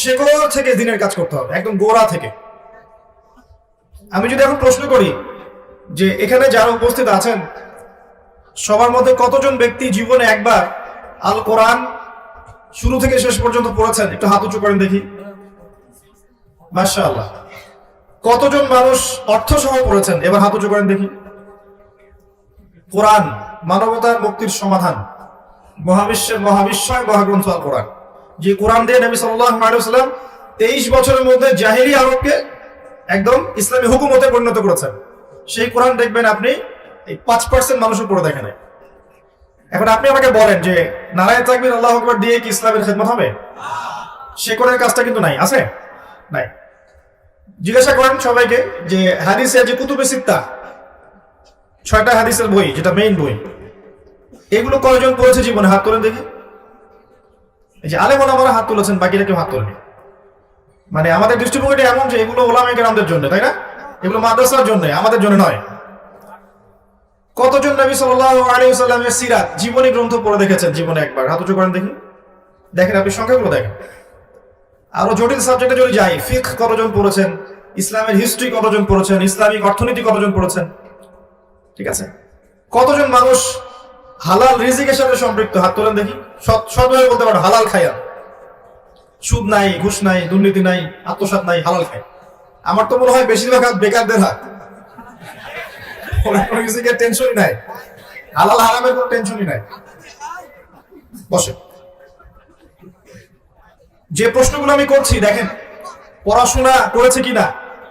সেগুলো থেকে দিনের কাজ করতে হবে, একদম গোড়া থেকে। আমি যদি এখন প্রশ্ন করি যে এখানে যারা উপস্থিত আছেন, সবার মধ্যে কতজন ব্যক্তি জীবনে একবার আল কোরআন শুরু থেকে শেষ পর্যন্ত পড়েছেন? একটু হাত উঁচু করেন দেখি। মাশাআল্লাহ। কতজন মানুষ অর্থ সহ পড়েছেন? এবার হাত উঁচু করেন দেখি। কোরআন মানবতার মুক্তির সমাধান। মহাবিশ্বের মহাবিশ্বয় মহাগ্রন্থ আল কোরআন। যে কোরআন দিয়ে নবী সাল্লাম তেইশ বছরের মধ্যে জাহিরি আরবকে একদম ইসলামী হুকুমতে পরিণত করেছেন। সেই কোরআন দেখবেন আপনি এই পাঁচ পার্সেন্ট মানুষের পড়ে দেখেন। এখন আপনি আমাকে বলেন যে নারায়ণ তাকবির আল্লাহ আকবর দিয়ে কি ইসলামের খেদমত হবে? সে কোরআনের কাজটা কিন্তু নাই, আছে? নাই। জিজ্ঞাসা করেন সবাইকে যে হাদিসের যে কুতুবে সিত্তা, ছয়টা হাদিসের বই, যেটা মেইন বই, এগুলো কয়জন পড়েছে জীবনে? হাত তোলেন দেখি। এই যে আলেমন আমরা হাত তুলেছেন, বাকিরা কেউ হাত তোলেনি। মানে আমাদের দৃষ্টিভঙ্গিটা এমন যে এগুলো ওলামে কেরামদের জন্য, তাই না? এগুলো মাদ্রাসার জন্য, আমাদের জন্য নয়। কতজন নবী সাল্লামের সিরাত জীবনী গ্রন্থ পড়ে দেখেছেন? জীবনে একবার। হাত উঁচু করেন দেখি। দেখেন আপনি সংখ্যাগুলো দেখেন। আরও জটিল সাবজেক্টে যদি যাই ফিক কতজন পড়েছেন? ইসলামের হিস্ট্রি কতজন পড়েছেন? ইসলামিক অর্থনীতি কতজন পড়েছেন? ঠিক আছে। কতজন মানুষ হালাল রিজিকের সাথে সম্পৃক্ত, হাত তোলেন দেখি। সৎ সৎভাবে বলতে পারো, হালাল খায়া সুদ নাই, ঘুষ নাই, দুর্নীতি নাই, আত্মসাৎ নাই, হালাল খায়। আমার তো মনে হয় বেশিরভাগ হাত বেকারদের হাত। রিজিকের টেনশনই নাই। হালাল হারামের কোনো টেনশনই নাই। বসে। যে প্রশ্নগুলো আমি করছি, দেখেন, পড়াশোনা করেছে কিনা,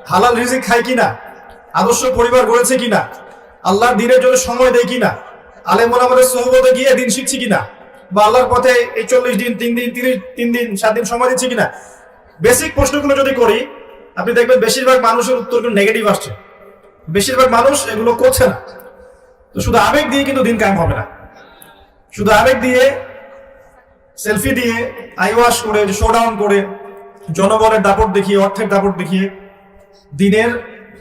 হালাল রিজিক খায় কিনা, আদর্শ পরিবার গড়েছে কিনা, আল্লাহর দিনের জন্য সময় দেয় কিনা আলেম আমাদের সহবতে গিয়ে দিন শিখছি কিনা? বা আল্লাহর পথে এই চল্লিশ দিন, তিন দিন, তিরিশ, তিন দিন, সাত দিন সময় দিচ্ছি কিনা? বেসিক প্রশ্নগুলো যদি করি, আপনি দেখবেন বেশিরভাগ মানুষের উত্তর নেগেটিভ আসছে। বেশিরভাগ মানুষ এগুলো করছে না। তো শুধু আবেগ দিয়ে কিন্তু দিন কায়েম হবে না। শুধু আবেগ দিয়ে সেলফি দিয়ে আইওয়াশ করে শোডাউন করে, জনগণের দাপট দেখিয়ে, অর্থের দাপট দেখিয়ে দিনের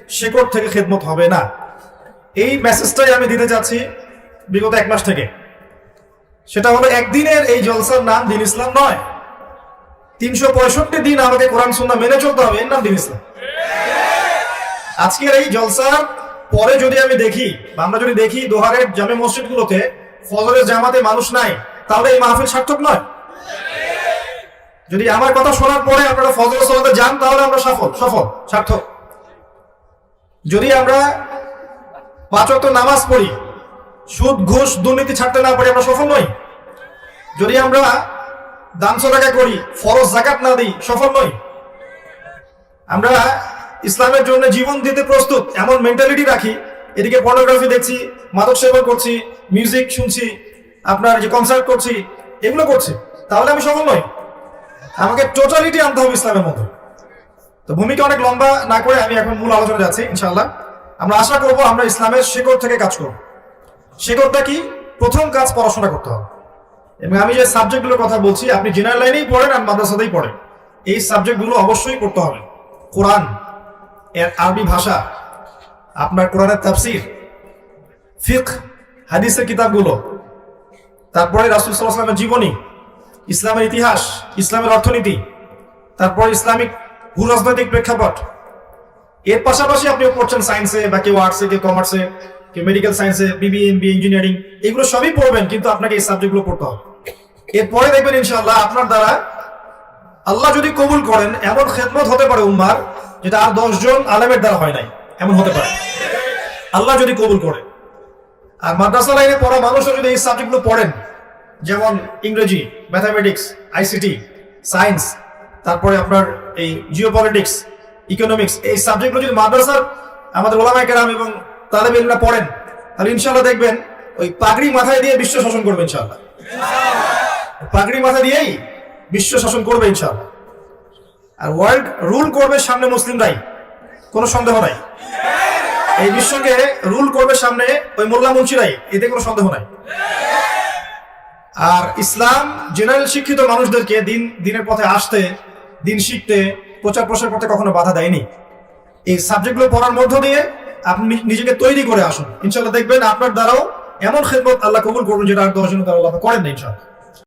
শেকড় থেকে খেদমত হবে না। এই মেসেজটাই আমি দিতে যাচ্ছি বিগত এক মাস থেকে। সেটা হলো একদিনের এই জলসার নাম দিন ইসলাম নয়। তিনশো পঁয়ষট্টি দিন আমাকে কোরআন সুন্না মেনে চলতে হবে, এর নাম দিন ইসলাম। আজকের এই জলসার পরে যদি আমি দেখি আমরা যদি দেখি দোহারের জামে মসজিদগুলোতে ফজরের জামাতে মানুষ নাই, তাহলে এই মাহফিল সার্থক নয়। যদি আমার কথা শোনার পরে আপনারা ফজর সলাতে যান, তাহলে আমরা সফল সফল, সার্থক। যদি আমরা পাঁচ নামাজ পড়ি সুদ, ঘুষ দুর্নীতি ছাড়তে না পারি আমরা সফল নই। যদি আমরা দান সদাকা করি, ফরজ জাকাত না দিই, সফল নই। আমরা ইসলামের জন্য জীবন দিতে প্রস্তুত, এমন মেন্টালিটি রাখি। এদিকে পর্নোগ্রাফি দেখছি, মাদক সেবন করছি মিউজিক শুনছি, আপনার যে কনসার্ট করছি, এগুলো করছি। তাহলে আমি সফল নই। আমাকে টোটালিটি আনতে হবে ইসলামের মধ্যে। তো ভূমিকা অনেক লম্বা, না করে আমি এখন মূল আলোচনা যাচ্ছি ইনশাল্লাহ আমরা আশা করব আমরা ইসলামের শিকড় থেকে কাজ করব। শেকড়টা কি? প্রথম কাজ পড়াশোনা করতে হবে। এবং আমি যে সাবজেক্টগুলোর কথা বলছি, আপনি জেনারেল লাইনেই পড়েন আর মাদ্রাসাতেই পড়েন। এই সাবজেক্টগুলো অবশ্যই পড়তে হবে। কোরআন, এর আরবি ভাষা, আপনার কোরআনের তাফসির ফিক হাদিসের কিতাবগুলো, তারপরে রাসুল সাল্লাহামের জীবনী, ইসলামের ইতিহাস, ইসলামের অর্থনীতি, তারপরে ইসলামিক ভূরাজনৈতিক প্রেক্ষাপট। এর পাশাপাশি আপনি পড়ছেন সায়েন্সে বা কেউ আর্টসে কেউ কমার্সে কেউ মেডিকেল সায়েন্সে বিবি এম বি ইঞ্জিনিয়ারিং এগুলো সবই পড়বেন, কিন্তু আপনাকে এই সাবজেক্টগুলো পড়তে হবে। এরপরে দেখবেন ইনশাআল্লাহ আপনার দ্বারা আল্লাহ যদি কবুল করেন, এমন খেদমত হতে পারে উম্মার, যেটা আর দশজন আলেমের দ্বারা হয় নাই, এমন হতে পারে। আল্লাহ যদি কবুল করে। আর মাদ্রাসা লাইনে পড়া মানুষও যদি এই সাবজেক্টগুলো পড়েন, যেমন ইংরেজি ম্যাথামেটিক্স আইসিটি সায়েন্স তারপরে আপনার এই জিও পলিটিক্স ইকোনমিক্স এই সাবজেক্টগুলো যদি মাদ্রাসার আমাদের ওলামাই কেরাম এবং তালেব ইলমরা পড়েন। তাহলে ইনশাল্লাহ দেখবেন, ওই পাগড়ি মাথায় দিয়ে বিশ্ব শাসন করবে ইনশাল্লাহ পাগড়ি মাথা দিয়েই বিশ্ব শাসন করবে ইনশাল্লাহ আর ওয়ার্ল্ড রুল করবে সামনে মুসলিমরাই, কোনো সন্দেহ নাই। এই বিশ্বকে রুল করবে সামনে ওই মোল্লা মুন্সিরাই, এতে কোনো সন্দেহ নাই। আর ইসলাম জেনারেল শিক্ষিত মানুষদেরকে দিন, দিনের পথে আসতে, দিন শিখতে প্রচার প্রসার করতে কখনো বাধা দেয়নি। এই সাবজেক্টগুলো পড়ার মধ্য দিয়ে আপনি নিজেকে তৈরি করে আসুন। ইনশাল্লাহ দেখবেন আপনার দ্বারাও এমন খেদমত আল্লাহ কবুল করবেন যেটা আর দশজন তারা আল্লাহ করেন না ইনশাল্লাহ